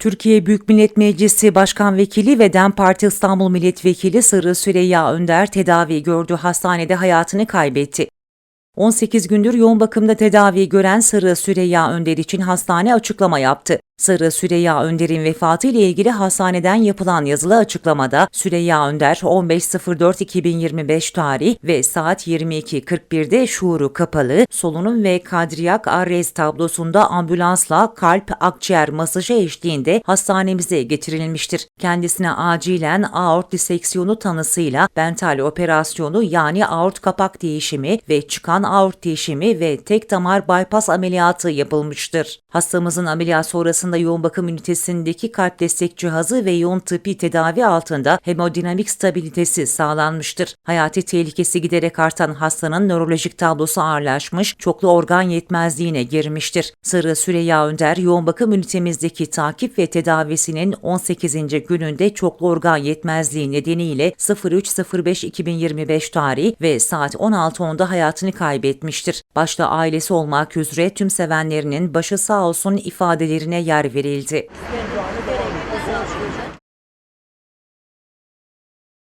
Türkiye Büyük Millet Meclisi Başkan Vekili ve DEM Parti İstanbul Milletvekili Sırrı Süreyya Önder tedavi gördüğü hastanede hayatını kaybetti. 18 gündür yoğun bakımda tedavi gören Sırrı Süreyya Önder için hastane açıklama yaptı. Sırrı Süreyya Önder'in vefatı ile ilgili hastaneden yapılan yazılı açıklamada Süreyya Önder 15.04.2025 tarih ve saat 22.41'de şuuru kapalı, solunum ve kadriyak arrest tablosunda ambulansla kalp akciğer masajı eşliğinde hastanemize getirilmiştir. Kendisine acilen aort diseksiyonu tanısıyla bental operasyonu yani aort kapak değişimi ve çıkan aort değişimi ve tek damar bypass ameliyatı yapılmıştır. Hastamızın ameliyat sonrasında yoğun bakım ünitesindeki kalp destek cihazı ve yoğun tıbbi tedavi altında hemodinamik stabilitesi sağlanmıştır. Hayati tehlikesi giderek artan hastanın nörolojik tablosu ağırlaşmış, çoklu organ yetmezliğine girmiştir. Sırrı Süreyya Önder yoğun bakım ünitemizdeki takip ve tedavisinin 18. gününde çoklu organ yetmezliği nedeniyle 03.05.2025 tarih ve saat 16.10'da hayatını kaybetmiştir. Başta ailesi olmak üzere tüm sevenlerinin başı sağ olsun ifadelerine yer kararlar verildi.